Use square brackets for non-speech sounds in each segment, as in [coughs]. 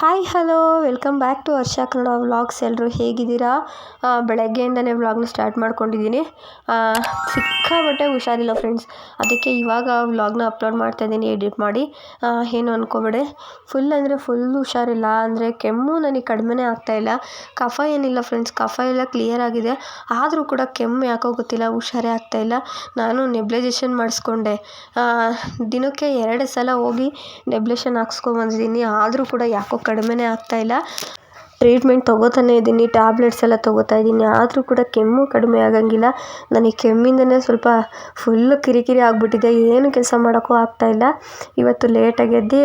Hi hello welcome back to Varsha Kannada vlogs ಎಲ್ಲರೂ ಹೇಗಿದ್ದೀರಾ? ಬೆಳಗ್ಗೆಯಿಂದಲೇ ವ್ಲಾಗ್ನ ಸ್ಟಾರ್ಟ್ ಮಾಡ್ಕೊಂಡಿದ್ದೀನಿ. ಸಿಕ್ಕಾಬಟ್ಟೆ ಹುಷಾರಿಲ್ಲ ಫ್ರೆಂಡ್ಸ್ ಅದಕ್ಕೆ ಇವಾಗ ವ್ಲಾಗ್ನ ಅಪ್ಲೋಡ್ ಮಾಡ್ತಾ ಇದ್ದೀನಿ ಎಡಿಟ್ ಮಾಡಿ. ಏನು ಅಂದ್ಕೋಬೇಡಿ ಫುಲ್ ಅಂದರೆ ಫುಲ್ ಹುಷಾರಿಲ್ಲ. ಅಂದರೆ ಕೆಮ್ಮು ನನಗೆ ಕಡಿಮೆನೇ ಆಗ್ತಾಯಿಲ್ಲ ಕಫ ಏನಿಲ್ಲ ಫ್ರೆಂಡ್ಸ್ ಕಫ ಎಲ್ಲ ಕ್ಲಿಯರ್ ಆಗಿದೆ. ಆದರೂ ಕೂಡ ಕೆಮ್ಮು ಯಾಕೋ ಗೊತ್ತಿಲ್ಲ. ಹುಷಾರೇ ಆಗ್ತಾಯಿಲ್ಲ ನಾನು ನೆಬ್ಲೈಜೇಷನ್ ಮಾಡಿಸ್ಕೊಂಡೆ. ದಿನಕ್ಕೆ ಎರಡು ಸಲ ಹೋಗಿ ನೆಬ್ಲೇಷನ್ ಹಾಕ್ಸ್ಕೊಂಬಂದಿದ್ದೀನಿ ಆದರೂ ಕೂಡ ಯಾಕೋ ಕಡಿಮೆನೇ ಆಗ್ತಾಯಿಲ್ಲ ಟ್ರೀಟ್ಮೆಂಟ್ ತಗೋತಾನೆ ಇದ್ದೀನಿ ಟ್ಯಾಬ್ಲೆಟ್ಸ್ ಎಲ್ಲ ತೊಗೋತಾ ಇದ್ದೀನಿ. ಆದರೂ ಕೂಡ ಕೆಮ್ಮು ಕಡಿಮೆ ಆಗೋಂಗಿಲ್ಲ. ನನಗೆ ಕೆಮ್ಮಿಂದನೇ ಸ್ವಲ್ಪ ಫುಲ್ಲು ಕಿರಿಕಿರಿ ಆಗಿಬಿಟ್ಟಿದೆ. ಏನು ಕೆಲಸ ಮಾಡೋಕ್ಕೂ ಆಗ್ತಾಯಿಲ್ಲ ಇವತ್ತು ಲೇಟಾಗಿ ಎದ್ದು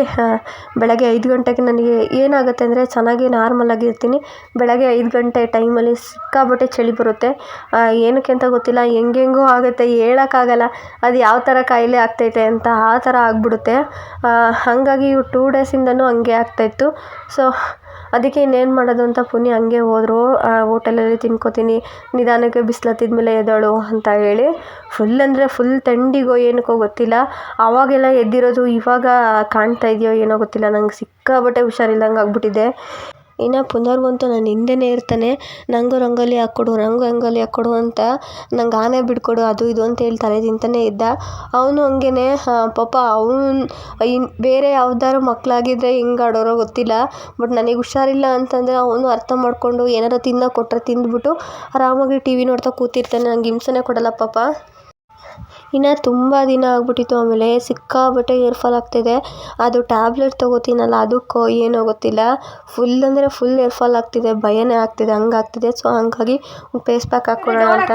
ಬೆಳಗ್ಗೆ ಐದು ಗಂಟೆಗೆ ನನಗೆ ಏನಾಗುತ್ತೆ ಅಂದರೆ ಚೆನ್ನಾಗಿ ನಾರ್ಮಲಾಗಿ ಇರ್ತೀನಿ. ಬೆಳಗ್ಗೆ ಐದು ಗಂಟೆ ಟೈಮಲ್ಲಿ ಸಿಕ್ಕಾಪಟ್ಟೆ ಚಳಿ ಬರುತ್ತೆ. ಏನಕ್ಕೆ ಅಂತ ಗೊತ್ತಿಲ್ಲ. ಹೆಂಗೆಂಗೋ ಆಗುತ್ತೆ, ಹೇಳೋಕ್ಕಾಗಲ್ಲ. ಅದು ಯಾವ ಥರ ಕಾಯಿಲೆ ಆಗ್ತೈತೆ ಅಂತ ಆ ಥರ ಆಗಿಬಿಡುತ್ತೆ. ಹಾಗಾಗಿ ಇವು ಟೂ ಡೇಸಿಂದನೂ ಹಂಗೆ ಆಗ್ತಾಯಿತ್ತು ಸೊ ಅದಕ್ಕೆ ಇನ್ನೇನು ಮಾಡೋದು ಅಂತ ಪುನಿ ಹಂಗೆ ಹೋದ್ರು. ಹೋಟೆಲಲ್ಲಿ ತಿನ್ಕೋತೀನಿ, ನಿಧಾನಕ್ಕೆ ಬಿಸಿಲು ಹತ್ತಿದ್ಮೇಲೆ ಎದ್ದೇಳು ಅಂತ ಹೇಳಿ. ಫುಲ್ ಅಂದರೆ ಫುಲ್ ಥಂಡಿಗೋ ಏನಕ್ಕೋ ಗೊತ್ತಿಲ್ಲ. ಆವಾಗೆಲ್ಲ ಎದ್ದಿರೋದು ಇವಾಗ ಕಾಣ್ತಾ ಇದೆಯೋ ಏನೋ ಗೊತ್ತಿಲ್ಲ. ನಂಗೆ ಸಿಕ್ಕಾಪಟ್ಟೆ ಹುಷಾರಿಲ್ದಂಗೆ ಆಗ್ಬಿಟ್ಟಿದೆ. ಇನ್ನು ಪುನರ್ವಂತು ನನ್ನ ಹಿಂದೆನೇ ಇರ್ತಾನೆ. ನನಗೂ ರಂಗೋಲಿ ಹಾಕ್ಕೊಡು ನನಗೂ ರಂಗೋಲಿ ಹಾಕ್ಕೊಡು ಅಂತ ನಂಗೆ ಆನೆ ಬಿಟ್ಕೊಡು ಅದು ಇದು ಅಂತ ಹೇಳಿ ತಲೆ ತಿಂತಾನೆ ಇದ್ದ. ಅವನು ಹಂಗೇನೆ ಪಾಪ ಅವನು ಇನ್ನು ಬೇರೆ ಯಾವ್ದಾದ್ರು ಮಕ್ಕಳಾಗಿದ್ರೆ ಹೆಂಗೆ ಆಡೋರೋ ಗೊತ್ತಿಲ್ಲ. ಬಟ್ ನನಗೆ ಹುಷಾರಿಲ್ಲ ಅಂತಂದರೆ ಅವನು ಅರ್ಥ ಮಾಡಿಕೊಂಡು ಏನಾರು ತಿನ್ನೋಕೆ ಕೊಟ್ಟರೆ ತಿಂದ್ಬಿಟ್ಟು ಆರಾಮಾಗಿ ಟಿ ವಿ ನೋಡ್ತಾ ಕೂತಿರ್ತಾನೆ. ನಂಗೆ ಹಿಂಸೆನೇ ಕೊಡಲ್ಲ ಪಾಪ. ಇನ್ನು ತುಂಬ ದಿನ ಆಗಿಬಿಟ್ಟಿತ್ತು ಆಮೇಲೆ ಸಿಕ್ಕಾಪಟ್ಟೆ ಏರ್ ಫಾಲ್ ಆಗ್ತಿದೆ. ಅದು ಟ್ಯಾಬ್ಲೆಟ್ ತೊಗೋತೀನಲ್ಲ ಅದಕ್ಕೋ ಏನೋ ಗೊತ್ತಿಲ್ಲ. ಫುಲ್ ಅಂದರೆ ಫುಲ್ ಏರ್ ಫಾಲ್ ಆಗ್ತಿದೆ ಭಯನೇ ಆಗ್ತಿದೆ ಹಂಗೆ ಆಗ್ತಿದೆ. ಸೊ ಹಂಗಾಗಿ ಫೇಸ್ ಪ್ಯಾಕ್ ಹಾಕ್ಕೊಳ್ಳೋಣ ಅಂತ.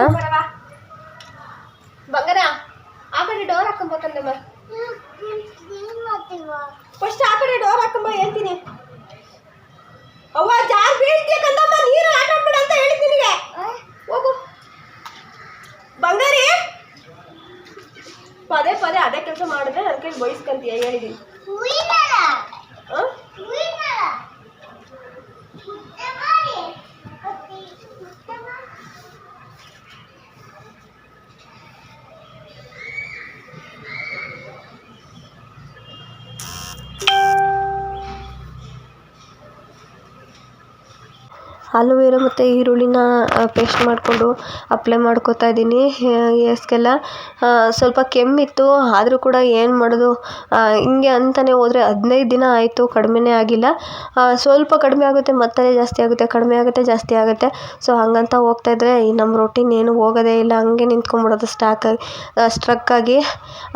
ಫಸ್ಟ್ ಆ ಕಡೆ ಡೋರ್ ಹಾಕೊಂಬ ಹೇಳ್ತೀನಿ. ಅವ್ವ ಜಾರ್ ಬೀಳ್ತೀಯ ಕಂದಮ್ಮ ನೀರು ಆಟ ಆಡ್ಬೇಡ ಅಂತ ಹೇಳ್ತೀನಿ ನಿನಗೆ ಹೋಗು ಬಂಗಾರಿ ಪದೇ ಪದೇ ಅದೇ ಕೆಲಸ ಮಾಡಿದ್ರೆ ನನ್ನ ಕೈ ಬಯಸ್ಕಂತೀಯ ಹೇಳಿದೀನಿ ಆಲೂವೆರಾ ಮತ್ತು ಈರುಳ್ಳಿನ ಪೇಸ್ಟ್ ಮಾಡಿಕೊಂಡು ಅಪ್ಲೈ ಮಾಡ್ಕೊತಾ ಇದ್ದೀನಿ. ಹೇರ್ಸ್ಗೆಲ್ಲ ಸ್ವಲ್ಪ ಕೆಮ್ಮಿತ್ತು, ಆದರೂ ಕೂಡ ಏನು ಮಾಡೋದು ಹಿಂಗೆ ಅಂತಲೇ ಹೋದರೆ ಹದಿನೈದು ದಿನ ಆಯಿತು, ಕಡಿಮೆನೇ ಆಗಿಲ್ಲ. ಸ್ವಲ್ಪ ಕಡಿಮೆ ಆಗುತ್ತೆ ಮತ್ತೆ ಜಾಸ್ತಿ ಆಗುತ್ತೆ, ಕಡಿಮೆ ಆಗುತ್ತೆ, ಜಾಸ್ತಿ ಆಗುತ್ತೆ. ಸೊ ಹಂಗಂತ ಹೋಗ್ತಾ ಇದ್ದರೆ ಈ ನಮ್ಮ ರೊಟೀನ್ ಏನು ಹೋಗೋದೇ ಇಲ್ಲ, ಹಂಗೆ ನಿಂತ್ಕೊಂಡ್ಬಿಡೋದು ಸ್ಟಾಕ್ ಸ್ಟ್ರಕ್ಕಾಗಿ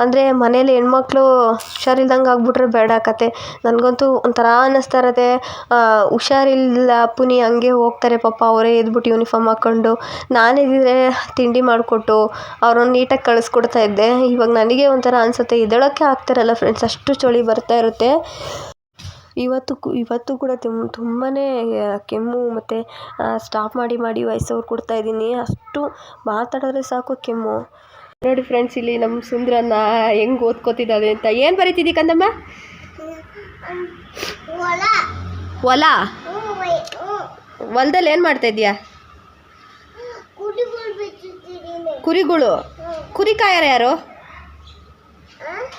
ಅಂದರೆ ಮನೇಲಿ ಹೆಣ್ಮಕ್ಳು ಹುಷಾರಿಲ್ದಂಗೆ ಆಗ್ಬಿಟ್ರೆ ಬೇಡ ಕತೆ. ನನಗಂತೂ ಒಂಥರ ಅನ್ನಿಸ್ತಾ ಇರತ್ತೆ. ಹುಷಾರಿಲ್ಲ ಪುನಿ, ಹಂಗೆ ಹೋಗ್ತಾರೆ ಪಾಪ ಅವರೇ ಎದ್ಬಿಟ್ಟು ಯೂನಿಫಾರ್ಮ್ ಹಾಕ್ಕೊಂಡು ನಾನಿದ್ದರೆ ತಿಂಡಿ ಮಾಡಿಕೊಟ್ಟು ಅವ್ರನ್ನ ನೀಟಾಗಿ ಕಳಿಸ್ಕೊಡ್ತಾ ಇದ್ದೆ. ಇವಾಗ ನನಗೆ ಒಂಥರ ಅನಿಸುತ್ತೆ ಎದ್ದೇಳೋಕ್ಕೆ ಆಗ್ತಿರಲ್ಲ ಫ್ರೆಂಡ್ಸ್ ಅಷ್ಟು ಚಳಿ ಬರ್ತಾ ಇರುತ್ತೆ. ಇವತ್ತು ಕು ಇವತ್ತು ಕೂಡ ತುಂಬ ತುಂಬಾ ಕೆಮ್ಮು ಮತ್ತು ಸ್ಟಾಪ್ ಮಾಡಿ ಮಾಡಿ ವಯಸ್ಸವ್ರು ಕೊಡ್ತಾ ಇದ್ದೀನಿ. ಅಷ್ಟು ಮಾತಾಡಿದ್ರೆ ಸಾಕು ಕೆಮ್ಮು. ನೋಡಿ ಫ್ರೆಂಡ್ಸ್ ಇಲ್ಲಿ ನಮ್ಮ ಸುಂದ್ರನ ಹೆಂಗೆ ಓದ್ಕೋತಿದ್ದಾವೆ ಅಂತ. ಏನು ಬರೀತಿದ್ದಿ ಕಂದಮ್ಮ? ಹೊಲ. ಹೊಲದಲ್ಲಿ ಏನು ಮಾಡ್ತಾ ಇದೀಯಾ ಕುರಿಗಳು ಕುರಿ ಕಾಯರು ಯಾರು?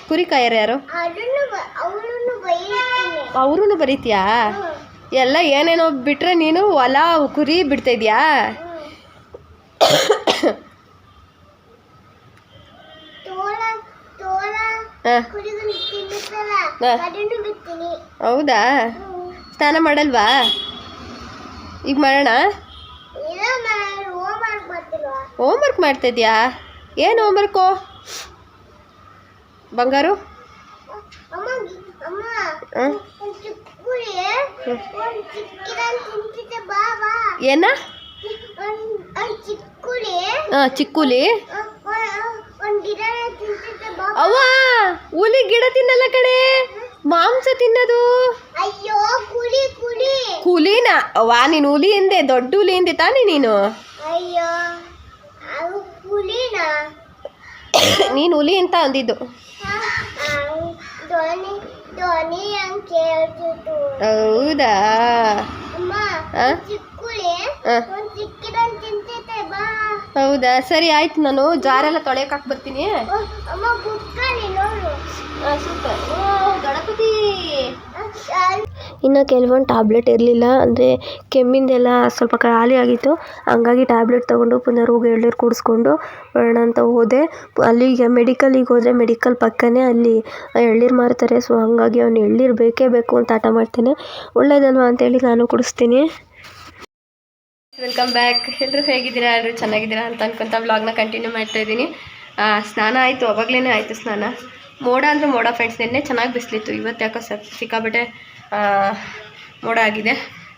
ಕುರಿ ಕಾಯರು ಯಾರು? ಅವ್ರೂ ಬರೀತೀಯಾ? ಎಲ್ಲ ಏನೇನೋ ಬಿಟ್ಟರೆ ನೀನು ಹೊಲ ಕುರಿ ಬಿಡ್ತಾ ಇದೀಯಾ ಹೌದಾ? ಸ್ನಾನ ಮಾಡಲ್ವಾ? ಈಗ ಮಾಡೋಣ? ಹೋಮ್ವರ್ಕ್ ಮಾಡ್ತಾ ಇದೀಯಾ ಏನು ಹೋಮ್ವರ್ಕು ಬಂಗಾರು? ಏನ? ಹಾಂ ಚಿಕ್ಕುಲಿ ಅವ್ವ ಹುಲಿ ಗಿಡ ತಿನ್ನಲ್ಲ ಕಡೆ ಮಾಂಸ ತಿನ್ನೋದು. ಅಯ್ಯೋ ಕುಲಿ ಕುಲಿ ಕುಲಿನ? ವಾ ನೀನು ಹುಲಿ ಹಿಂದೆ ದೊಡ್ಡ ಹುಲಿ ಹಿಂದೆ ತಾನೇ ನೀನು? ಅಯ್ಯೋ ಅವು ಕುಲಿನ? ನೀನು ಹುಲಿ ಅಂತ ಅಂದಿದ್ದು. ಧ್ವನಿ ಧ್ವನಿ ಹಂಗ್ ಕೇಳ್ತಿತ್ತು. ಹೌದಾ? ಅಮ್ಮ ಆ? ಚಿಕ್ಕುಳಿ ಆ. ಒಂದ್ ಚಿಕ್ಕಿದಂಗ್ ತಿಂತೈತೆ ಬಾ. ಹೌದಾ? ಸರಿ ಆಯ್ತು. ನಾನು ಜಾರೆಲ್ಲ ತೊಳೆಯಕ್ಕೆ ಹಾಕಿ ಬರ್ತೀನಿ ಓ, ಅಮ್ಮ ಕುತ್ಕೊಳ್ಳಿ ನೋಡು. ಸೂಪರ್. ಓ ಗಣಪತಿ. ಇನ್ನು ಕೆಲವೊಂದು ಟ್ಯಾಬ್ಲೆಟ್ ಇರಲಿಲ್ಲ ಅಂದರೆ ಕೆಮ್ಮಿಂದೆಲ್ಲ ಸ್ವಲ್ಪ ಖಾಲಿ ಆಗಿತ್ತು. ಹಂಗಾಗಿ ಟ್ಯಾಬ್ಲೆಟ್ ತೊಗೊಂಡು ಪುನಃ ಹೋಗಿ ಎಳ್ನೀರು ಕುಡಿಸ್ಕೊಂಡು ಬರೋಣ ಅಂತ ಹೋದೆ. ಅಲ್ಲಿಗೆ ಮೆಡಿಕಲಿಗೆ ಹೋದರೆ ಮೆಡಿಕಲ್ ಪಕ್ಕನೇ ಅಲ್ಲಿ ಎಳ್ನೀರು ಮಾರ್ತಾರೆ. ಸೊ ಹಾಗಾಗಿ ಅವ್ನು ಎಳ್ನೀರು ಬೇಕೇ ಬೇಕು ಅಂತ ಹಠ ಮಾಡ್ತೇನೆ. ಒಳ್ಳೇದಲ್ವಾ ಅಂತೇಳಿ ನಾನು ಕುಡಿಸ್ತೀನಿ. ವೆಲ್ಕಮ್ ಬ್ಯಾಕ್ ಎಲ್ಲರೂ ಹೇಗಿದ್ದೀರಾ? ಎಲ್ಲರೂ ಚೆನ್ನಾಗಿದ್ದೀರಾ ಅಂತ ಅನ್ಕೊಂತ ವ್ಲಾಗ್ನ ಕಂಟಿನ್ಯೂ ಮಾಡ್ತಾ ಇದ್ದೀನಿ. ಸ್ನಾನ ಆಯಿತು. ಅವಾಗಲೇ ಆಯಿತು ಸ್ನಾನ. ಮೋಡ ಅಂದರೆ ಮೋಡ ಫ್ರೆಂಡ್ಸ್ ನಿನ್ನೆ ಚೆನ್ನಾಗಿ ಬಿಸಿಲಿತ್ತು, ಇವತ್ತು ಯಾಕೋ ಸ ಸಿಕ್ಕಾಬಿಟ್ಟೆ ಮೋಡ ಆಗಿದೆ.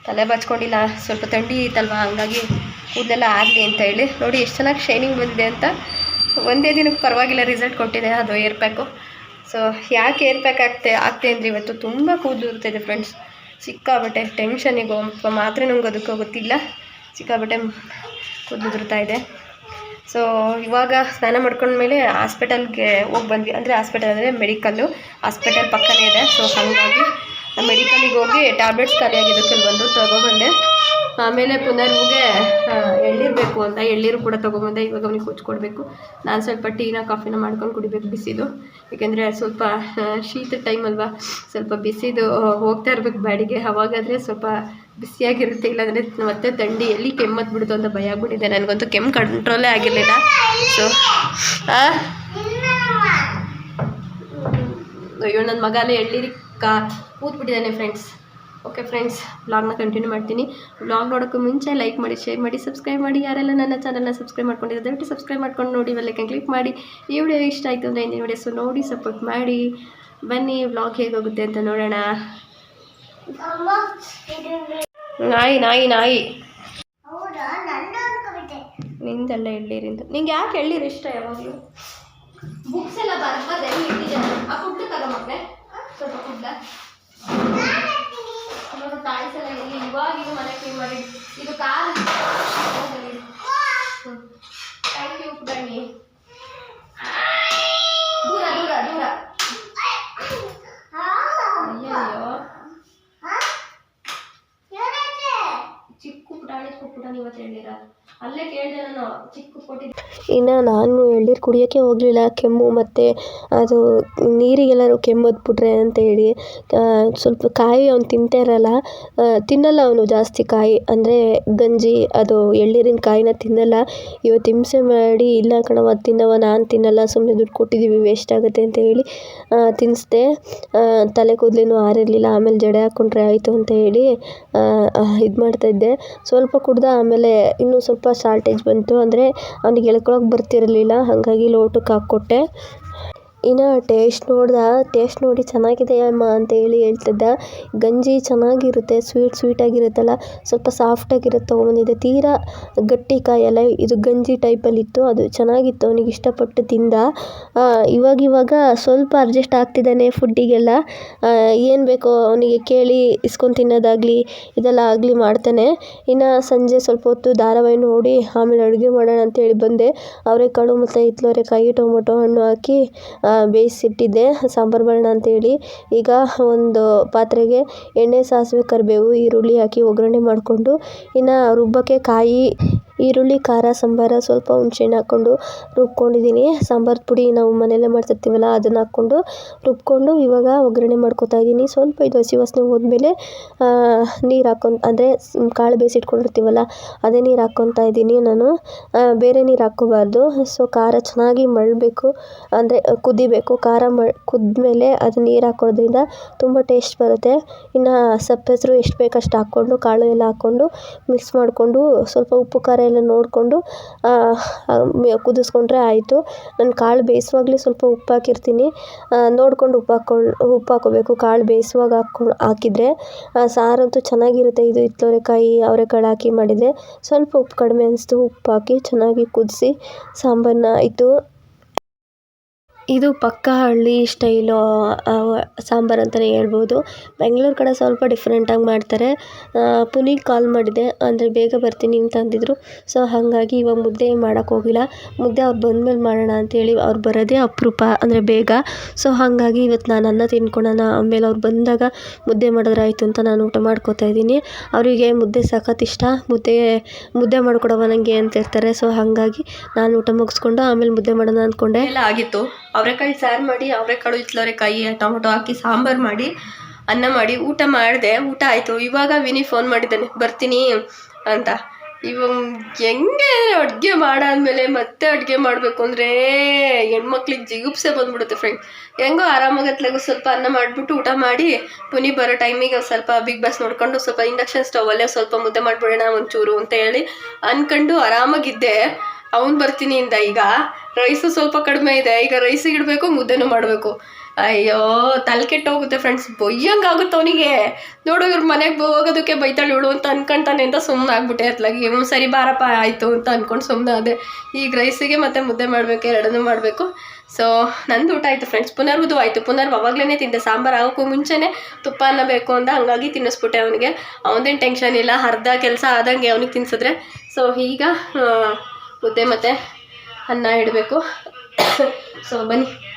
ತಲೆ ಬಚ್ಕೊಂಡಿಲ್ಲ, ಸ್ವಲ್ಪ ಥಂಡಿ ಇತ್ತಲ್ವ ಹಂಗಾಗಿ ಕೂದಲೆಲ್ಲ ಆಗಲಿ ಅಂತ ಹೇಳಿ. ನೋಡಿ, ಎಷ್ಟು ಚೆನ್ನಾಗಿ ಶೈನಿಂಗ್ ಬಂದಿದೆ ಅಂತ. ಒಂದೇ ದಿನಕ್ಕೆ ಪರವಾಗಿಲ್ಲ ರಿಸಲ್ಟ್ ಕೊಟ್ಟಿದೆ, ಅದು ಏರ್ ಪ್ಯಾಕು ಸೊ ಯಾಕೆ ಏರ್ ಪ್ಯಾಕ್ ಆಗ್ತೆ ಆಗ್ತೆ ಅಂದರೆ ಇವತ್ತು ತುಂಬ ಕೂದಲು ಇರ್ತಿದೆ ಫ್ರೆಂಡ್ಸ್ ಸಿಕ್ಕಾಬಟ್ಟೆ ಟೆನ್ಷನಿಗೂ ಮಾತ್ರ ನಮ್ಗೆ ಅದಕ್ಕೆ ಗೊತ್ತಿಲ್ಲ. ಸಿಕ್ಕಾಬಟ್ಟೆ ಕೂದಲು ಇದೆ ಸೊ ಇವಾಗ ಸ್ನಾನ ಮಾಡ್ಕೊಂಡ್ಮೇಲೆ ಹಾಸ್ಪಿಟಲ್ಗೆ ಹೋಗಿ ಬಂದ್ವಿ. ಅಂದರೆ ಹಾಸ್ಪಿಟಲ್ ಅಂದರೆ ಮೆಡಿಕಲ್ಲು. ಹಾಸ್ಪಿಟಲ್ ಪಕ್ಕನೇ ಇದೆ. ಸೊ ಹಾಗಾಗಿ ಮೆಡಿಕಲಿಗೆ ಹೋಗಿ ಟ್ಯಾಬ್ಲೆಟ್ಸ್ ಖಾಲಿಯಾಗಿದೆ ಕೆಲವೊಂದು ತೊಗೊಬಂದೆ. ಆಮೇಲೆ ಪುನರ್ವಿಗೆ ಎಳ್ಳಿರಬೇಕು ಬೇಕು ಅಂತ ಎಳ್ಳೀರು ಕೂಡ ತೊಗೊಬಂದೆ. ಇವಾಗ ಅವನಿಗೆ ಕೊಚ್ಕೊಡ್ಬೇಕು. ನಾನು ಸ್ವಲ್ಪ ಟೀನ, ಕಾಫಿನ ಮಾಡ್ಕೊಂಡು ಕುಡಿಬೇಕು ಬಿಸಿದು. ಏಕೆಂದರೆ ಸ್ವಲ್ಪ ಶೀತ ಟೈಮ್ ಅಲ್ವಾ. ಸ್ವಲ್ಪ ಬಿಸಿದು ಹೋಗ್ತಾ ಇರ್ಬೇಕು ಬ್ಯಾಡಿಗೆ. ಅವಾಗಾದರೆ ಸ್ವಲ್ಪ ಬಿಸಿಯಾಗಿರುತ್ತೆ, ಇಲ್ಲಾಂದರೆ ಮತ್ತೆ ಥಂಡಿ ಎಲ್ಲಿ ಕೆಮ್ಮತ್ತು ಬಿಡುತ್ತೋ ಅಂತ ಭಯ ಆಗ್ಬಿಟ್ಟಿದೆ. ನನಗಂತೂ ಕೆಮ್ಮು ಕಂಟ್ರೋಲೇ ಆಗಿರಲಿಲ್ಲ. ಸೊ ಅಯ್ಯೋ ನನ್ನ ಮಗನೇ ಎಳ್ಳಿರಿ ಕಾ, ಕೂತ್ಬಿಟ್ಟಿದ್ದಾನೆ ಫ್ರೆಂಡ್ಸ್ ಓಕೆ ಫ್ರೆಂಡ್ಸ್ ಬ್ಲಾಗ್ನ ಕಂಟಿನ್ಯೂ ಮಾಡ್ತೀನಿ. ಬ್ಲಾಗ್ ನೋಡೋಕ್ಕೂ ಮುಂಚೆ ಲೈಕ್ ಮಾಡಿ ಶೇರ್ ಮಾಡಿ ಸಬ್ಸ್ಕ್ರೈಬ್ ಮಾಡಿ. ಯಾರೆಲ್ಲ ನನ್ನ ಚಾನಲ್ನ ಸಬ್ಸ್ಕ್ರೈಬ್ ಮಾಡ್ಕೊಂಡಿದ್ದಾರೆ ದಯವಿಟ್ಟು ಸಬ್ಸ್ಕ್ರೈಬ್ ಮಾಡ್ಕೊಂಡು ನೋಡಿ ಬೆಲ್ಲೈಕನ್ ಕ್ಲಿಕ್ ಮಾಡಿ. ಈ ವಿಡಿಯೋ ಇಷ್ಟ ಆಯಿತು ಅಂದರೆ ಹಿಂದಿನ ವಿಡಿಯೋ ಸೊ ನೋಡಿ ಸಪೋರ್ಟ್ ಮಾಡಿ. ಬನ್ನಿ ವ್ಲಾಗ್ ಹೇಗೋಗುತ್ತೆ ಅಂತ ನೋಡೋಣ. ನಾಯಿ ನಾಯಿ ನಾಯಿ. ನಿಂದೆಲ್ಲ ಎಳ್ಳೀರಿಂದು ನಿಂಗೆ ಯಾಕೆ ಎಳ್ಳೀರು ಇಷ್ಟ ಯಾವಾಗಲೂ? ಬುಕ್ಸ್ ಎಲ್ಲ ಬರ್ಬಾರ್ದು ಇಟ್ಟಿದ್ದಾರೆ ಆ ಕುಡ್ಲು ತಗೊಂಬಕ್ನೆ ಸ್ವಲ್ಪ ಕುಡ್ಲ ನೋಡು ಟಾಯ್ಸ್ ಎಲ್ಲ ಎಲ್ಲಿ ಇವಾಗ ಇದು ಮನೆ ಕ್ಲೀನ್ ಮಾಡಿ ಇದು ಕಾರ್. ಥ್ಯಾಂಕ್ ಯು ಬನ್ನಿ. ಪುಟಾಣಿ ಚಿಕ್ಕ ಪುಟಾಣಿ ಇವತ್ತು ಹೇಳಿರ ಇನ್ನು ನಾನು ಎಳ್ನೀರು ಕುಡಿಯೋಕ್ಕೆ ಹೋಗಲಿಲ್ಲ, ಕೆಮ್ಮು ಮತ್ತು ಅದು ನೀರಿಗೆಲ್ಲರೂ ಕೆಮ್ಮದ್ಬಿಟ್ರೆ ಅಂತ ಹೇಳಿ ಸ್ವಲ್ಪ ಕಾಯಿ ಅವ್ನು ತಿಂತಾ ಇರಲ್ಲ ತಿನ್ನಲ್ಲ ಅವನು ಜಾಸ್ತಿ ಕಾಯಿ, ಅಂದರೆ ಗಂಜಿ, ಅದು ಎಳ್ನೀರಿನ ಕಾಯಿನ ತಿನ್ನಲ್ಲ. ಇವತ್ತು ಹಿಂಸೆ ಮಾಡಿ, ಇಲ್ಲ ಕಣವ ತಿನ್ನವ ನಾನು ತಿನ್ನಲ್ಲ ಸುಮ್ಮನೆ ದುಡ್ಡು ಕೊಟ್ಟಿದ್ದೀವಿ ವೇಸ್ಟ್ ಆಗುತ್ತೆ ಅಂತ ಹೇಳಿ ತಿನ್ನಿಸ್ದೆ ತಲೆ ಕೂದಲೇನು ಆರಿರಲಿಲ್ಲ, ಆಮೇಲೆ ಜಡೆ ಹಾಕ್ಕೊಂಡ್ರೆ ಆಯಿತು ಅಂತ ಹೇಳಿ ಇದು ಮಾಡ್ತಾಯಿದ್ದೆ ಸ್ವಲ್ಪ ಕುಡ್ದ, ಆಮೇಲೆ ಇನ್ನೂ ಸ್ವಲ್ಪ ಶಾರ್ಟೇಜ್ ಬಂತು ಅಂದರೆ ಅವ್ನಿಗೆ ಎಳ್ಕೊಳಕ್ಕೆ ಬರ್ತಿರಲಿಲ್ಲ. ಹಾಗಾಗಿ ಲೋಟಕ್ಕೆ ಹಾಕ್ಕೊಟ್ಟೆ. ಇನ್ನು ಟೇಸ್ಟ್ ನೋಡ್ದೆ, ಟೇಸ್ಟ್ ನೋಡಿ ಚೆನ್ನಾಗಿದೆ ಅಮ್ಮ ಅಂತ ಹೇಳಿ ಹೇಳ್ತಿದ್ದ. ಗಂಜಿ ಚೆನ್ನಾಗಿರುತ್ತೆ ಸ್ವೀಟ್ ಸ್ವೀಟಾಗಿರುತ್ತಲ್ಲ ಸ್ವಲ್ಪ ಸಾಫ್ಟಾಗಿರುತ್ತೆ ತೊಗೊಂಬಂದಿದ್ದೆ ತೀರಾ ಗಟ್ಟಿ ಕಾಯಲ್ಲ ಇದು ಗಂಜಿ ಟೈಪಲ್ಲಿತ್ತು ಅದು ಚೆನ್ನಾಗಿತ್ತು, ಅವನಿಗೆ ಇಷ್ಟಪಟ್ಟು ತಿಂದ. ಇವಾಗಿವಾಗ ಇವಾಗ ಇವಾಗ ಸ್ವಲ್ಪ ಅಡ್ಜಸ್ಟ್ ಆಗ್ತಿದ್ದಾನೆ ಫುಡ್ಡಿಗೆಲ್ಲ ಏನು ಬೇಕೋ ಅವನಿಗೆ ಕೇಳಿ, ಇಸ್ಕೊಂಡು ತಿನ್ನೋದಾಗಲಿ, ಇದೆಲ್ಲ ಆಗಲಿ ಮಾಡ್ತಾನೆ. ಇನ್ನು ಸಂಜೆ ಸ್ವಲ್ಪ ಹೊತ್ತು ಧಾರಾವಾಹಿ ನೋಡಿ, ಆಮೇಲೆ ಅಡುಗೆ ಮಾಡೋಣ ಅಂತೇಳಿ ಬಂದೆ. ಅವರೆಕಾಳು ಮತ್ತು ಹಿತ್ಲೋರೆಕಾಯಿ ಟೊಮೊಟೊ ಹಣ್ಣು ಹಾಕಿ ಬೇಯಿಸಿಟ್ಟಿದ್ದೆ. ಸಾಂಬಾರು ಮಾಡೋಣ ಅಂತೇಳಿ. ಈಗ ಒಂದು ಪಾತ್ರೆಗೆ ಎಣ್ಣೆ ಸಾಸಿವೆ ಕರಿಬೇವು, ಈರುಳ್ಳಿ ಹಾಕಿ ಒಗ್ಗರಣೆ ಮಾಡಿಕೊಂಡು, ಇನ್ನು ರುಬ್ಬಕ್ಕೆ ಕಾಯಿ ಈರುಳ್ಳಿ, ಖಾರ, ಸಾಂಬಾರ ಸ್ವಲ್ಪ ಹುಣ್ಸೆಹಣ್ಣು ಹಾಕ್ಕೊಂಡು ರುಬ್ಕೊಂಡಿದ್ದೀನಿ. ಸಾಂಬಾರು ಪುಡಿ ನಾವು ಮನೆಯಲ್ಲೇ ಮಾಡ್ತಿರ್ತೀವಲ್ಲ, ಅದನ್ನು ಹಾಕ್ಕೊಂಡು ರುಬ್ಕೊಂಡು ಇವಾಗ ಒಗ್ಗರಣೆ ಮಾಡ್ಕೊತಾ ಇದ್ದೀನಿ. ಸ್ವಲ್ಪ ಇದು ಹಸಿ ವಾಸನೆ ಹೋದ್ಮೇಲೆ ನೀರು ಹಾಕ್ಕೊಂಡು, ಅಂದರೆ ಕಾಳು ಬೇಯಿಸಿಟ್ಕೊಂಡಿರ್ತೀವಲ್ಲ ಅದೇ ನೀರು ಹಾಕ್ಕೊತಾ ಇದ್ದೀನಿ ನಾನು. ಬೇರೆ ನೀರು ಹಾಕ್ಕೋಬಾರ್ದು. ಸೊ ಖಾರ ಚೆನ್ನಾಗಿ ಮಳಬೇಕು, ಅಂದರೆ ಕುದಿಬೇಕು. ಖಾರ ಮ ಕುದ್ಮೇಲೆ ಅದು ನೀರು ಹಾಕೋದ್ರಿಂದ ತುಂಬ ಟೇಸ್ಟ್ ಬರುತ್ತೆ. ಇನ್ನು ಸಪ್ಪೆಸರು ಎಷ್ಟು ಬೇಕು ಅಷ್ಟು ಹಾಕ್ಕೊಂಡು, ಕಾಳು ಎಲ್ಲ ಹಾಕ್ಕೊಂಡು ಮಿಕ್ಸ್ ಮಾಡಿಕೊಂಡು ಸ್ವಲ್ಪ ಉಪ್ಪು, ಖಾರ ಎಲ್ಲ ನೋಡಿಕೊಂಡು ಕುದಿಸ್ಕೊಂಡ್ರೆ ಆಯಿತು. ನಾನು ಕಾಳು ಬೇಯಿಸುವಾಗಲೇ ಸ್ವಲ್ಪ ಉಪ್ಪು ಹಾಕಿರ್ತೀನಿ. ನೋಡ್ಕೊಂಡು ಉಪ್ಪು ಹಾಕ್ಕೊಂಡು ಉಪ್ಪು ಹಾಕ್ಕೋಬೇಕು. ಕಾಳು ಬೇಯಿಸುವಾಗ ಹಾಕ್ಕೊಂಡು ಹಾಕಿದರೆ ಸಾರಂತೂ ಚೆನ್ನಾಗಿರುತ್ತೆ. ಇದು ಹಿತ್ತೋರೆಕಾಯಿ ಅವರೆಕಾಳು ಹಾಕಿ ಮಾಡಿದರೆ. ಸ್ವಲ್ಪ ಉಪ್ಪು ಕಡಿಮೆ ಅನ್ನಿಸ್ತು ಉಪ್ಪು ಹಾಕಿ ಚೆನ್ನಾಗಿ ಕುದಿಸಿ ಸಾಂಬಾರನ್ನ ಇಟ್ಟು ಇದು ಪಕ್ಕ ಹಳ್ಳಿ ಸ್ಟೈಲು ಸಾಂಬಾರು ಅಂತಲೇ ಹೇಳ್ಬೋದು. ಬೆಂಗ್ಳೂರು ಕಡೆ ಸ್ವಲ್ಪ ಡಿಫ್ರೆಂಟಾಗಿ ಮಾಡ್ತಾರೆ. ಪುನೀತ್ ಕಾಲ್ ಮಾಡಿದೆ. ಅಂದರೆ ಬೇಗ ಬರ್ತೀನಿ ಅಂತ ಅಂದಿದ್ರು. ಸೊ ಹಾಗಾಗಿ ಇವಾಗ ಮುದ್ದೆ ಮಾಡೋಕ್ಕೆ ಹೋಗಿಲ್ಲ. ಮುದ್ದೆ ಅವ್ರು ಬಂದಮೇಲೆ ಮಾಡೋಣ ಅಂತೇಳಿ ಅವ್ರು ಬರೋದೇ ಅಪರೂಪ, ಅಂದರೆ ಬೇಗ. ಸೊ ಹಾಗಾಗಿ ಇವತ್ತು ನಾನು ಅನ್ನ ತಿನ್ಕೊಳ್ಳೋಣ ಆಮೇಲೆ ಅವ್ರು ಬಂದಾಗ ಮುದ್ದೆ ಮಾಡಿದ್ರೆ ಆಯಿತು ಅಂತ ನಾನು ಊಟ ಮಾಡ್ಕೋತಾ ಇದ್ದೀನಿ. ಅವರಿಗೆ ಮುದ್ದೆ ಸಖತ್ ಇಷ್ಟ. ಮುದ್ದೆ ಮುದ್ದೆ ಮಾಡ್ಕೊಡವ ನನಗೆ ಅಂತ ಇರ್ತಾರೆ ಸೊ ಹಾಗಾಗಿ ನಾನು ಊಟ ಮುಗಿಸ್ಕೊಂಡು ಆಮೇಲೆ ಮುದ್ದೆ ಮಾಡೋಣ ಅಂದ್ಕೊಂಡೆ ಆಗಿತ್ತು. ಅವರೆಕಾಳು ಸಾರು ಮಾಡಿ, ಅವರೆಕಾಳು ಹಿತ್ಲೋರೆಕಾಯಿ ಟೊಮೊಟೊ ಹಾಕಿ ಸಾಂಬಾರು ಮಾಡಿ, ಅನ್ನ ಮಾಡಿ, ಊಟ ಮಾಡಿದೆ. ಊಟ ಆಯಿತು. ಇವಾಗ ವಿನಿ ಫೋನ್ ಮಾಡಿದ್ದಾನೆ. ಬರ್ತೀನಿ ಅಂತ. ಇವಾಗ ಹೆಂಗೆ ಅಡುಗೆ ಮಾಡಾದ್ಮೇಲೆ ಮತ್ತೆ ಅಡುಗೆ ಮಾಡಬೇಕು ಅಂದರೆ ಹೆಣ್ಮಕ್ಳಿಗೆ ಜಿಗುಪ್ಸೆ ಬಂದ್ಬಿಡುತ್ತೆ ಫ್ರೆಂಡ್ ಹೆಂಗೋ ಆರಾಮಾಗತ್ಲಾಗ ಸ್ವಲ್ಪ ಅನ್ನ ಮಾಡಿಬಿಟ್ಟು ಊಟ ಮಾಡಿ, ಪುನಿ ಬರೋ ಟೈಮಿಗೆ ಸ್ವಲ್ಪ ಬಿಗ್ ಬಾಸ್ ನೋಡ್ಕೊಂಡು ಸ್ವಲ್ಪ ಇಂಡಕ್ಷನ್ ಸ್ಟವಲ್ಲೇ ಸ್ವಲ್ಪ ಮುದ್ದೆ ಮಾಡಿಬಿಡೋಣ ಒಂಚೂರು ಅಂತ ಹೇಳಿ ಅನ್ಕೊಂಡು ಆರಾಮಾಗಿದ್ದೆ. ಅವ್ನು ಬರ್ತೀನಿ ಇಂದ ಈಗ. ರೈಸು ಸ್ವಲ್ಪ ಕಡಿಮೆ ಇದೆ. ಈಗ ರೈಸಿಗೆ ಇಡಬೇಕು, ಮುದ್ದೆನೂ ಮಾಡಬೇಕು. ಅಯ್ಯೋ, ತಲೆ ಕೆಟ್ಟೋಗುತ್ತೆ ಫ್ರೆಂಡ್ಸ್ ಬೊಯ್ಯಂಗಾಗುತ್ತೆ ಅವನಿಗೆ? ನೋಡು, ಇವ್ರ ಮನೆಗೆ ಹೋಗೋದಕ್ಕೆ ಬೈತಾಳೆ ಇವಳು ಅಂತ ಅನ್ಕೊಂತಾನೆ ಅಂತ ಸುಮ್ಮನೆ ಆಗ್ಬಿಟ್ಟೆ. ಅತ್ಲಾಗಿ ಹ್ಞೂ ಸರಿ ಬಾರಪ್ಪ, ಆಯಿತು ಅಂತ ಅಂದ್ಕೊಂಡು ಸುಮ್ಮನೆ ಅದೇ ಈಗ ರೈಸಿಗೆ ಮತ್ತೆ ಮುದ್ದೆ ಮಾಡಬೇಕು, ಎರಡನ್ನೂ ಮಾಡಬೇಕು. ಸೊ ನಂದು ಊಟ ಆಯಿತು ಫ್ರೆಂಡ್ಸ್ ಪುನರ್ವುದು ಆಯಿತು. ಪುನರ್ ಅವಾಗಲೇ ತಿಂದೆ. ಸಾಂಬಾರು ಆಗೋಕ್ಕೂ ಮುಂಚೆನೇ ತುಪ್ಪ ಅನ್ನ ಬೇಕು ಅಂತ ಹಂಗಾಗಿ ತಿನ್ನಿಸ್ಬಿಟ್ಟೆ ಅವನಿಗೆ. ಅವನದೇನು ಟೆನ್ಷನ್ ಇಲ್ಲ. ಅರ್ಧ ಕೆಲಸ ಆದಂಗೆ ಅವನಿಗೆ ತಿನ್ಸಿದ್ರೆ. ಸೊ ಈಗ ಮುದ್ದೆ ಮತ್ತು ಅನ್ನ ಇಡಬೇಕು. ಸೊ [coughs] ಬನ್ನಿ.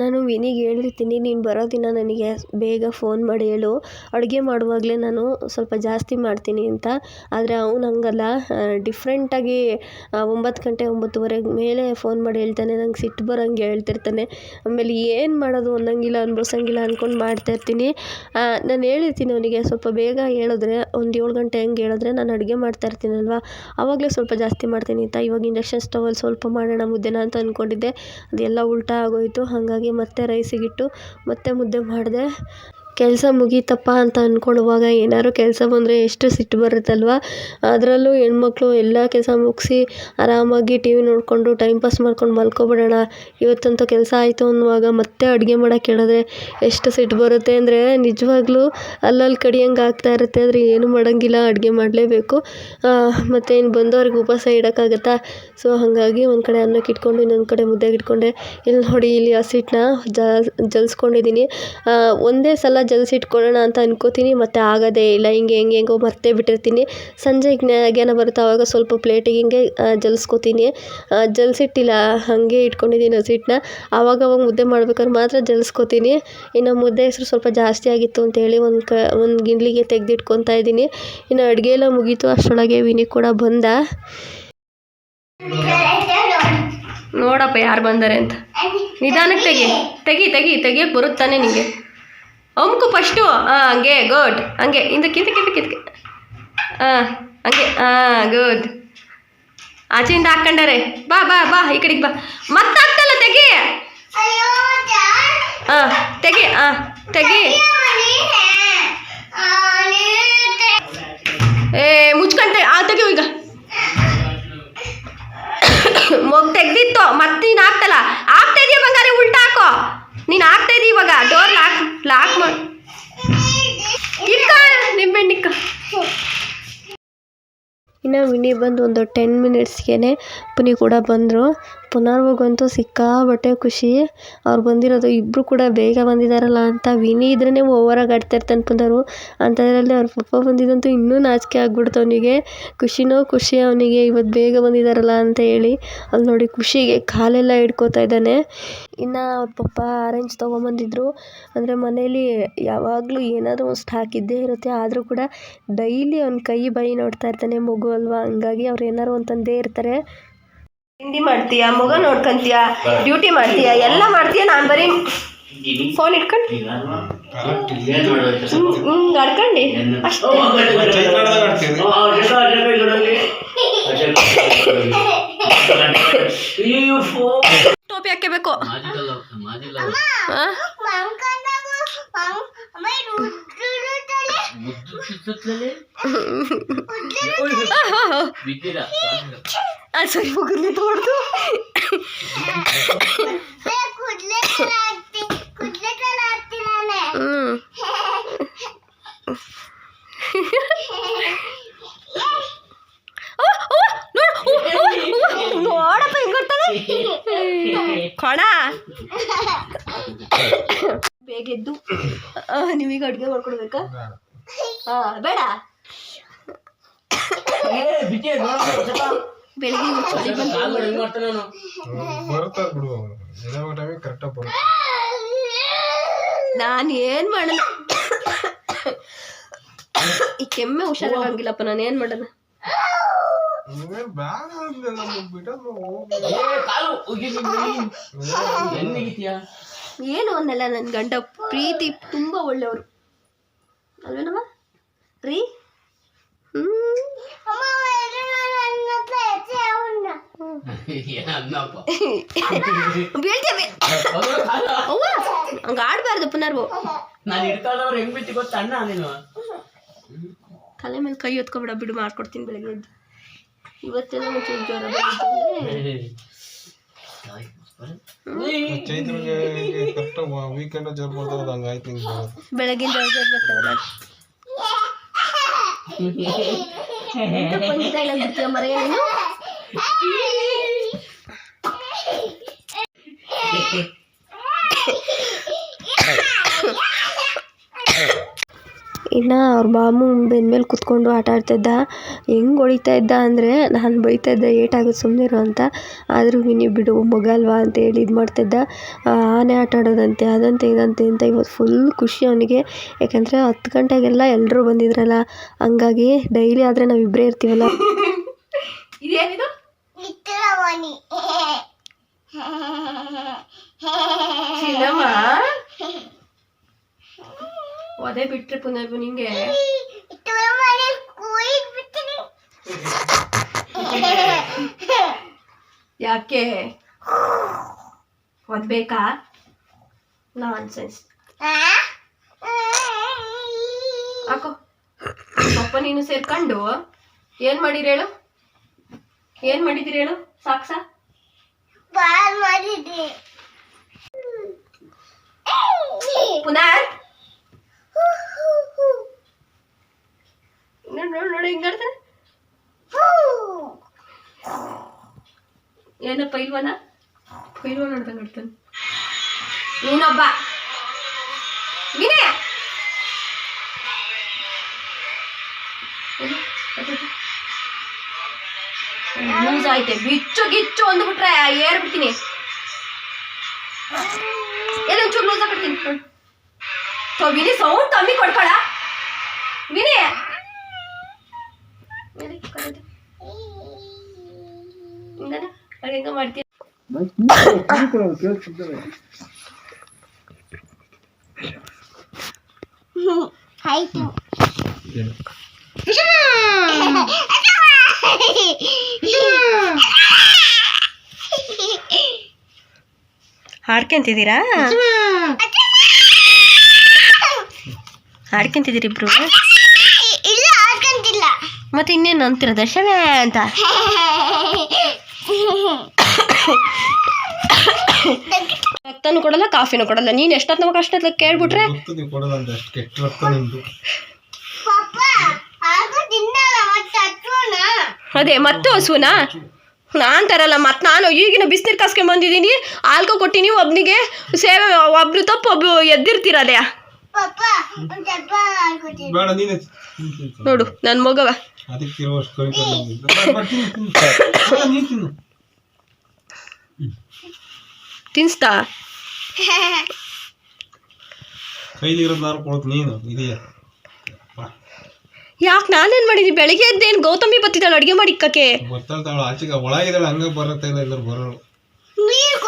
ನಾನು ವಿನಿಗೆ ಹೇಳಿರ್ತೀನಿ, ನೀನು ಬರೋ ದಿನ ನನಗೆ ಬೇಗ ಫೋನ್ ಮಾಡಿ ಹೇಳು. ಅಡುಗೆ ಮಾಡುವಾಗಲೇ ನಾನು ಸ್ವಲ್ಪ ಜಾಸ್ತಿ ಮಾಡ್ತೀನಿ ಅಂತ. ಆದರೆ ಅವ್ನು ಹಂಗಲ್ಲ. ಡಿಫ್ರೆಂಟಾಗಿ ಒಂಬತ್ತು ಗಂಟೆ ಒಂಬತ್ತುವರೆ ಮೇಲೆ ಫೋನ್ ಮಾಡಿ ಹೇಳ್ತಾನೆ. ನಂಗೆ ಸಿಟ್ಟು ಬರೋಂಗೆ ಹೇಳ್ತಿರ್ತಾನೆ. ಆಮೇಲೆ ಏನು ಮಾಡೋದು ಅನ್ನೋಂಗಿಲ್ಲ, ಅನ್ಭವಿಸೋಂಗಿಲ್ಲ ಅಂದ್ಕೊಂಡು ಮಾಡ್ತಾಯಿರ್ತೀನಿ ನಾನು ಹೇಳಿರ್ತೀನಿ ಅವನಿಗೆ ಸ್ವಲ್ಪ ಬೇಗ ಹೇಳಿದ್ರೆ, ಒಂದು ಏಳು ಗಂಟೆ ಹಂಗೆ ಹೇಳಿದ್ರೆ ನಾನು ಅಡುಗೆ ಮಾಡ್ತಾ ಇರ್ತೀನಲ್ವ ಆವಾಗಲೇ ಸ್ವಲ್ಪ ಜಾಸ್ತಿ ಮಾಡ್ತೀನಿ ಅಂತ. ಇವಾಗ ಇಂಡಕ್ಷನ್ ಸ್ಟವಲ್ಲಿ ಸ್ವಲ್ಪ ಮಾಡೋಣ ಮುದ್ದೆನ ಅಂತ ಅಂದ್ಕೊಂಡಿದ್ದೆ ಅದೆಲ್ಲ ಉಲ್ಟಾ ಆಗೋಯಿತು. ಹಾಗಾಗಿ ಮತ್ತೆ ರೈಸಿಗಿಟ್ಟು ಮತ್ತೆ ಮುದ್ದೆ ಮಾಡಿದೆ. ಕೆಲಸ ಮುಗೀತಪ್ಪ ಅಂತ ಅಂದ್ಕೊಳ್ಳುವಾಗ ಏನಾದ್ರು ಕೆಲಸ ಬಂದರೆ ಎಷ್ಟು ಸಿಟ್ಟು ಬರುತ್ತಲ್ವ? ಅದರಲ್ಲೂ ಹೆಣ್ಮಕ್ಳು ಎಲ್ಲ ಕೆಲಸ ಮುಗಿಸಿ ಆರಾಮಾಗಿ ಟಿ ವಿ ನೋಡಿಕೊಂಡು ಟೈಮ್ ಪಾಸ್ ಮಾಡ್ಕೊಂಡು ಮಲ್ಕೊಬಿಡೋಣ. ಇವತ್ತಂತೂ ಕೆಲಸ ಆಯಿತು ಅನ್ನುವಾಗ ಮತ್ತೆ ಅಡುಗೆ ಮಾಡೋಕೆ ಹೇಳಿದ್ರೆ ಎಷ್ಟು ಸಿಟ್ಟು ಬರುತ್ತೆ ಅಂದರೆ ನಿಜವಾಗ್ಲೂ ಅಲ್ಲಲ್ಲಿ ಕಡಿಯಂಗೆ ಆಗ್ತಾ ಇರುತ್ತೆ, ಆದರೆ ಏನು ಮಾಡೋಂಗಿಲ್ಲ, ಅಡುಗೆ ಮಾಡಲೇಬೇಕು. ಮತ್ತು ಇನ್ನು ಬಂದವ್ರಿಗೆ ಉಪವಾಸ ಇಡೋಕ್ಕಾಗತ್ತಾ? ಸೊ ಹಾಗಾಗಿ ಒಂದು ಕಡೆ ಅನ್ನಕ್ಕೆ ಇಟ್ಕೊಂಡು, ಇನ್ನೊಂದು ಕಡೆ ಮುದ್ದೆಗೆ ಇಟ್ಕೊಂಡೆ. ಇಲ್ಲಿ ನೋಡಿ, ಇಲ್ಲಿ ಹಸಿಟ್ಟನ್ನ ಜಲ್ಸ್ಕೊಂಡಿದ್ದೀನಿ ಒಂದೇ ಸಲ ಜಲ್ಸಿಟ್ಕೊಳ್ಳೋಣ ಅಂತ ಅಂದ್ಕೋತೀನಿ ಮತ್ತು ಆಗೋದೇ ಇಲ್ಲ, ಹಿಂಗೆ ಹೆಂಗೆ ಹೆಂಗೋ ಮರ್ತೇ ಬಿಟ್ಟಿರ್ತೀನಿ. ಸಂಜೆ ಜ್ಞಾನ ಬರುತ್ತೆ? ಆವಾಗ ಸ್ವಲ್ಪ ಪ್ಲೇಟಿಗೆ ಹಿಂಗೆ ಜಲ್ಸ್ಕೊತೀನಿ. ಜಲ್ಸಿಟ್ಟಿಲ್ಲ, ಹಾಗೆ ಇಟ್ಕೊಂಡಿದ್ದೀನಿ ಹಸಿಟ್ಟನ್ನ ಆವಾಗ ಅವಾಗ ಮುದ್ದೆ ಮಾಡ್ಬೇಕಾದ್ರೆ ಮಾತ್ರ ಜಲ್ಸ್ಕೊತೀನಿ. ಇನ್ನು ಮುದ್ದೆ ಹೆಸರು ಸ್ವಲ್ಪ ಜಾಸ್ತಿ ಆಗಿತ್ತು ಅಂತೇಳಿ ಒಂದು ಕ, ಒಂದು ಗಿಂಡ್ಲಿಗೆ ತೆಗೆದಿಟ್ಕೊತಾ ಇದ್ದೀನಿ. ಇನ್ನು ಅಡುಗೆ ಎಲ್ಲ ಮುಗೀತು, ಅಷ್ಟರೊಳಗೆ ವಿನಿ ಕೂಡ ಬಂದ. ನೋಡಪ್ಪ ಯಾರು ಬಂದಾರೆ ಅಂತ. ನಿಧಾನಕ್ಕೆ ತೆಗಿ ತೆಗಿ ತೆಗಿ ಬರುತ್ತಾನೆ ನಿಂಗೆ. ಅಮ್ಕು ಫಸ್ಟು ಹಾಂ ಹಂಗೆ ಗುಡ್ ಹಂಗೆ ಹಿಂದಕ್ಕೆ ಹಿಂದಕ್ಕೆ ಹಿಂದಕ್ಕೆ ಹಾಂ ಹಂಗೆ ಹಾಂ ಗುಡ್ ಆಚೆಯಿಂದ ಹಾಕ್ಕಂಡಾರೆ. ಬಾ ಬಾ ಬಾ ಈ ಕಡೆಗೆ ಬಾ. ಮತ್ತೆ ಹಾಕ್ತಲ್ಲ ತೆಗಿ ಹಾಂ ತೆಗಿ. ಹಾಂ ತೆಗಿ ಏ ಮುಚ್ಕಂತೆ ಆ ತೆಗಿ ಈಗ. [coughs] ಮಗ್ ತೆಗ್ದಿತ್ತು. ಮತ್ತೆ ಹಾಕ್ತಲ್ಲ. ಹಾಕ್ತಾ ಇದೆಯಾ ಬಂಗಾರ ಉಲ್ಟಾ ಹಾಕೋ ನೀನು ಆಗ್ತಾ ಇದೀಯ ಇವಾಗ ಡೋರ್ ಲಾಕ್ ಲಾಕ್ ಮಾಡಿ ಇಕ್ಕ ನಿಂಬೆಹಣ್ಣಿಕ್ಕ ಇನ್ನು ವಿನಿ ಬಂದು ಒಂದು ಟೆನ್ ಮಿನಿಟ್ಸ್ಗೆನೆ ಪುನಿ ಕೂಡ ಬಂದರು. ಪುನರ್ವಗಂತೂ ಸಿಕ್ಕಾಪಟ್ಟೆ ಖುಷಿ. ಅವ್ರು ಬಂದಿರೋದು ಇಬ್ಬರು ಕೂಡ ಬೇಗ ಬಂದಿದ್ದಾರಲ್ಲ ಅಂತ ವಿನಿ ಇದ್ರೇ ಓವರಾಗಿ ಆಡ್ತಾ ಇರ್ತಾನೆ ಪುನರು. ಅಂಥದ್ರಲ್ಲಿ ಅವ್ರ ಪಪ್ಪ ಬಂದಿದ್ದಂತೂ ಇನ್ನೂ ನಾಚಿಕೆ ಆಗ್ಬಿಡ್ತು ಅವನಿಗೆ. ಖುಷಿನೋ ಖುಷಿ ಅವನಿಗೆ ಇವತ್ತು ಬೇಗ ಬಂದಿದ್ದಾರಲ್ಲ ಅಂತ ಹೇಳಿ ಅಲ್ಲಿ ನೋಡಿ ಖುಷಿಗೆ ಕಾಲೆಲ್ಲ ಹಿಡ್ಕೋತಾ ಇದ್ದಾನೆ. ಇನ್ನು ಅವ್ರ ಪಪ್ಪ ಆರೆಂಜ್ ತೊಗೊಂಬಂದಿದ್ರು. ಅಂದರೆ ಮನೇಲಿ ಯಾವಾಗಲೂ ಏನಾದರೂ ಒಂದು ಸ್ಟಾಕ್ ಇದ್ದೇ ಇರುತ್ತೆ. ಆದರೂ ಕೂಡ ಡೈಲಿ ಅವ್ನ ಕೈ ಬೈ ನೋಡ್ತಾ ಇರ್ತಾನೆ ಮಗು ಅಲ್ವಾ? ಹಂಗಾಗಿ ಅವ್ರು ಏನಾದ್ರು ಒಂದು ತಂದೇ ಇರ್ತಾರೆ. ತಿಂಡಿ ಮಾಡ್ತೀಯಾ? ಮಗ ನೋಡ್ಕೊಂತೀಯ? ಡ್ಯೂಟಿ ಮಾಡ್ತೀಯ? ಎಲ್ಲ ಮಾಡ್ತೀಯ? ನಾನು ಬರೀ ಫೋನ್ ಇಟ್ಕೊಂಡು? ಹ್ಮ್. ಆಡ್ಕೊಂಡು. ಅಷ್ಟೇ. ಟೋಪಿ ಹಾಕಬೇಕು [laughs] ಸರಿ ಹೋಗಿರ್ಲಿ ತೋಡ್ದು ಹ್ಞೂ ನೋಡಪ್ಪ ಹಿಂಗೆ ಬರ್ತಾನೆ ಕೊಡ ಬೇಗ ಎದ್ದು ಆ, ನೀವೀಗ ಅಡುಗೆ ಮಾಡ್ಕೊಡ್ಬೇಕಾ ಹಾ ಬೇಡ. ಬೆಳಿಗ್ಗೆ ಇವ್ರು ಚಳಿ ಬಂದು ಬರುತ್ತಾರೆ ಬಿಡು. ಏನೋ ಟೈಮಿಗೆ ಕರೆಕ್ಟಾಗಿ ಬರುತ್ತೆ. ನಾನು ಏನು ಮಾಡೋಣ? ಈ ಕೆಮ್ಮೆ ಹುಷಾರಾಗಂಗಿಲ್ಲಪ್ಪ ನಾನು ಏನ್ ನೀವೇನು ಬೇಡ ಅಂದೆಲ್ಲ ಬಿಟ್ಟು ಎಲ್ಲಿಗಿತ್ಯಾ ಏನು ಅನ್ನಲ್ಲ ನನ್ನ ಗಂಡ ಪ್ರೀತಿ ತುಂಬಾ ಒಳ್ಳೆಯವರು ಅಲ್ವೇನವ ರೀ ಹ್ಞೂ ಅಮ್ಮ ಎಲ್ಲರೂ ನನ್ನ ಹತ್ರ ಎಸೆ ಬೀಳ್ತೇವೆ ಹಂಗೆ ಆಡಬಾರ್ದು ಪುನರ್ವು. ನಾನು ಹಿಡ್ಕೊಂಡವ್ರು ಹೆಂಗ್ ಬಿಟ್ಟು ಗೊತ್ತ ಅಣ್ಣ ನೀನು? ತಲೆ ಮೇಲೆ ಕೈ ಹೊತ್ಕೊಬೇಡ ಬಿಡು ಮಾಡ್ಕೊಡ್ತೀನಿ ಬೆಳಗ್ಗೆ ಎದ್ದು. ಇವತ್ತೆಲ್ಲ ಒಂಚೂರು ಜ್ವರ ಬಂದಿತ್ತು ಚೈತ್ರಗೆ ಕರೆಕ್ಟ್ ವೀಕೆಂಡ್ ಜರ್ ಹಂಗ ಹಂಗಾಯ್ತು ನಿಂಗೆ. ಬೆಳಗಿನ ಬರ್ತಾವಲ್ಲ ಪಂಚ ಬಿಡ್ತೀಯ ಮರೆಯ ನೀನು ಇನ್ನು ಅವ್ರ ಮಾಮು ಬೆನ್ಮೇಲೆ ಕುತ್ಕೊಂಡು ಆಟ ಆಡ್ತಿದ್ದ. ಹೆಂಗೆ ಹೊಡಿತಾ ಇದ್ದ ಅಂದರೆ ನಾನು ಬೈತಾ ಇದ್ದೆ ಏಟಾಗುತ್ತೆ ಸುಮ್ಮನೆ ಇರು ಅಂತ. ಆದರೂ ವಿನಿ ಬಿಡು ಮಗ ಅಲ್ವಾ ಅಂತ ಹೇಳಿ ಇದು ಮಾಡ್ತಿದ್ದ. ಆನೆ ಆಟ ಆಡೋದಂತೆ ಅದಂತೆ ಇದಂತೆ ಅಂತ ಇವತ್ತು ಫುಲ್ ಖುಷಿ ಅವನಿಗೆ. ಯಾಕಂದರೆ ಹತ್ತು ಗಂಟೆಗೆಲ್ಲ ಎಲ್ಲರೂ ಬಂದಿದ್ರಲ್ಲ ಹಂಗಾಗಿ ಡೈಲಿ ಆದರೆ ನಾವು ಇಬ್ಬರೇ ಇರ್ತೀವಲ್ಲ. [laughs] ಇದೇನಿದು? ಇಟ್ಟರವನಿ ಅದೇ ಬಿಟ್ರೆ ಪುನರ್ವು ನಿಂಗೆ? ಯಾಕೆ? ಓದ್ಬೇಕಾ ನಾನ್ ಸೆನ್ಸ್ ಹಾಕೋ. ಪಪ್ಪ ನೀನು ಸೇರ್ಕೊಂಡು. ಏನ್ ಮಾಡಿರಿ ಹೇಳು? ಏನ್ ಮಾಡಿದಿರಿ ಹೇಳು? ಸಾಕ್ಸಾ? ಪುನರ್? ಪುನಃ ನೋಡು ನೋಡಿ ನೋಡು ಹಿಂಗಾಡ್ತಾನೆ ಏನ ಪೈಲ್ವನ ಪೈಲ್ವ ಅಂತ ನೋಡ್ತಾನೆ ನೀನೊಬ್ಬ. ನೀನೇ. ಲೂಸ್ ಆಯ್ತೆ. ಬಿಚ್ಚು ಗಿಚ್ಚು ಅಂದ್ಬಿಟ್ರೆ ಏರ್ಬಿಡ್ತೀನಿ. ಏನೊಂಚೂರು ಲೂಸ್ ಹಾಕಿಡ್ತೀನಿ ವಿನಿ ಸೌಂಡ್ ಕಮ್ಮಿ ಕೊಡ್ಕೊಳ. ವಿನಿ. ಹೆಂಗ ಮಾಡ್ತೀನಿ ಆಯ್ತು ಹಾಡ್ಕೊಂತಿದ್ದೀರಾ? ಹಾಡ್ಕೊಂತಿದ್ದೀರಿ ಇಬ್ರು? ಇಲ್ಲ ಮತ್ತೆ ಇನ್ನೇನು ಅಂತೀರ ದರ್ಶನ ಅಂತ? ರಕ್ತನೂ ಕೊಡಲ್ಲ ಕಾಫಿನೂ ಕೊಡಲ್ಲ. ನೀನು ಎಷ್ಟೊತ್ತು ನಮಗೆ ಅಷ್ಟೊತ್ತು ಕೇಳ್ಬಿಟ್ರೆ? ಅದೇ ಮತ್ತೆ ಹಸುನಾ ನಾನು ತರಲ್ಲ ಮತ್ತೆ ನಾನು ಈಗಿನ ಬಿಸಿನೀರು ಕಾಸ್ಕೊಂಡ್ ಬಂದಿದ್ದೀನಿ. ಆಲ್ಕೋ ಕೊಟ್ಟಿನಿ ಒಬ್ನಿಗೆ ಸೇವೆ ಒಬ್ರು ತಪ್ಪು ಒಬ್ರು ಎದ್ದಿರ್ತೀರಲ್ಲ ಬೇಡ ನೀನೆ ನೋಡು ನನ್ನ ಮಗವ. ಅದಕ್ಕೆ ಇರುವಷ್ಟು ಕವಿತೆ ನೀನ್ ತಿನ್ನು. ತಿನ್ಸ್ತಾ? ಕೈಲಿರೋದು ನಾನು ಇದೆಯಾ? ಯಾಕೆ ನಾನೇನು ಮಾಡಿದ್ದೀನಿ? ಬೆಳಿಗ್ಗೆ ಎದ್ದೇನು ಗೌತಮಿ ಬತ್ತಿದ್ದಾಳೆ ಅಡುಗೆ ಮಾಡಿಕ್ಕಕ್ಕೆ ಕಕ್ಕೆ ಆಚೆಗೆ ಒಳಗಿದ್ದಾಳೆ ಹಂಗೆ ಬರುತ್ತೆ ಇಲ್ಲ ಬರೋಳು ನೀರು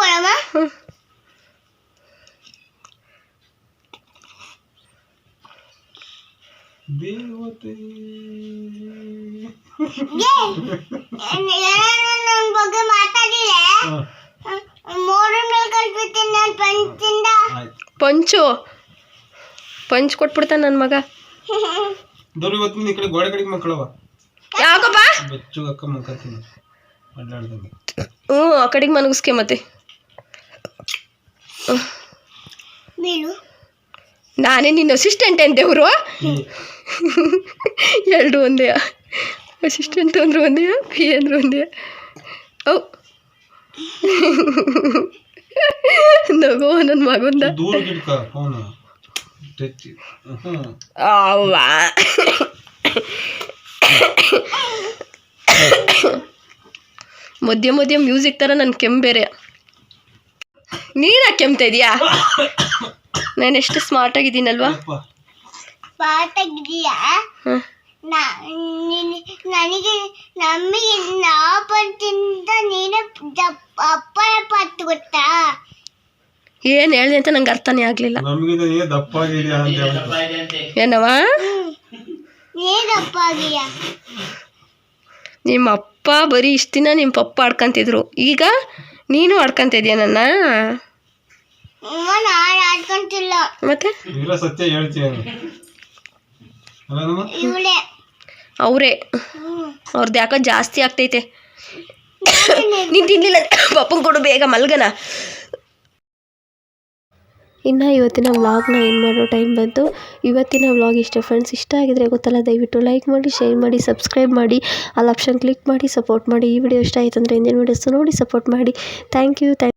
ದೇವತೆ ನನ್ನ ಬಗ್ಗೆ ಮಾತಾಡಿದೆ? ಹಾ, ಮೋಡ ಮೇಲೆ ನಾನು ಪಂಚಿಂದ. ಪಂಚು. ಪಂಚ್ ಕೊಟ್ಬಿಡ್ತಾನೆ ನನ್ನ ಮಗ. ದೊರೆ ಇವತ್ತು ನೀನು ಈ ಕಡೆ ಗೋಡೆ ಕಡೆಗೆ ಮಕ್ಕಳವ ಯಾಕಪ್ಪ? ಬೆಚ್ಚು ಅಕ್ಕ ಅಡ್ಡಾಡ್ದಂಗೆ. ಹ್ಞೂ ಆ ಕಡೆಗೆ ಮನಗಿಸ್ಕೆ ಮತ್ತೆ. ಬೀಳು ನಾನೇ ನಿನ್ನ ಅಸಿಸ್ಟೆಂಟ್ ಅಂತೆವ್ರು ಎರಡು ಒಂದೇ. ಅಸಿಸ್ಟೆಂಟ್ ಅಂದ್ರು ಒಂದೇ ಪಿ ಅಂದ್ರು ಒಂದೇ. ಓ ನಗೋ ನನ್ನ ಮಗಂದ. ಅವ್ವ. ಮಧ್ಯ ಮಧ್ಯ ಮ್ಯೂಸಿಕ್ ಥರ ನನ್ನ ಕೆಮ್ಮು ಬೇರೆ ನೀನಾ ಕೆಮ್ತಾ ಇದೀಯಾ? ನಾನು ಎಷ್ಟು ಸ್ಮಾರ್ಟ್ ಆಗಿದ್ದೀನಲ್ವಾ? ಏನ್ ಪಾತಾಗಿದೀಯಾ ಹಾಂ. ನಾ- ನಿನ್- ನನಗೆ ನಮಗೆ ನಾವು ಪಂಚಿಂದ ನೀನು ಅಪ್ಪ ಪತ್ತು ಗೊತ್ತಾ? ಏನು ಹೇಳಿದೆ ಅಂತ ನಂಗೆ ಅರ್ಥನೇ ಆಗಲಿಲ್ಲ. ನಮ್ಗಿಂತ ನೀ ದಪ್ಪ ಆಗಿದ್ಯಾ ಅಂತ ಹೇಳ್ತಾರೆ ದಪ್ಪ ಇದೆ ಅಂತೆ ಏನವ ನಿಮ್ಮ ಅಪ್ಪ ಬರೀ ಇಷ್ಟು ದಿನ ನಿಮ್ಮ ಪಪ್ಪ ಆಡ್ಕೊಂತಿದ್ರು. ಈಗ ನೀನು ಆಡ್ಕೊಂತಿದ್ಯಾ ನನ್ನ? ಆಡ್ಕೊಂತಿಲ್ಲ ಮತ್ತೆ? ಇಲ್ಲ ಸತ್ಯ ಹೇಳ್ತೀಯ ಇವಳೆ. ಅವರೇ? ಅವ್ರದ್ದು ಯಾಕೋ ಜಾಸ್ತಿ ಆಗ್ತೈತೆ. ನೀನು ತಿನ್ನಲಿಲ್ಲ ಪಪ್ಪನ್ ಕೊಡು ಬೇಗ ಮಲ್ಗನ? ಇನ್ನು ಇವತ್ತಿನ ವ್ಲಾಗ್ನ ಏನು ಮಾಡೋ ಟೈಮ್ ಬಂತು. ಇವತ್ತಿನ ವ್ಲಾಗ್ ಇಷ್ಟ ಫ್ರೆಂಡ್ಸ್ ಇಷ್ಟ ಆಗಿದ್ರೆ ಗೊತ್ತಲ್ಲ ದಯವಿಟ್ಟು ಲೈಕ್ ಮಾಡಿ ಶೇರ್ ಮಾಡಿ ಸಬ್ಸ್ಕ್ರೈಬ್ ಮಾಡಿ ಅಲ್ಲಿ ಆಪ್ಷನ್ ಕ್ಲಿಕ್ ಮಾಡಿ ಸಪೋರ್ಟ್ ಮಾಡಿ. ಈ ವಿಡಿಯೋ ಇಷ್ಟ ಆಯ್ತು ಅಂದರೆ ಇಂದಿನ ವಿಡಿಯೋಸ್ ನೋಡಿ ಸಪೋರ್ಟ್ ಮಾಡಿ. Thank you thank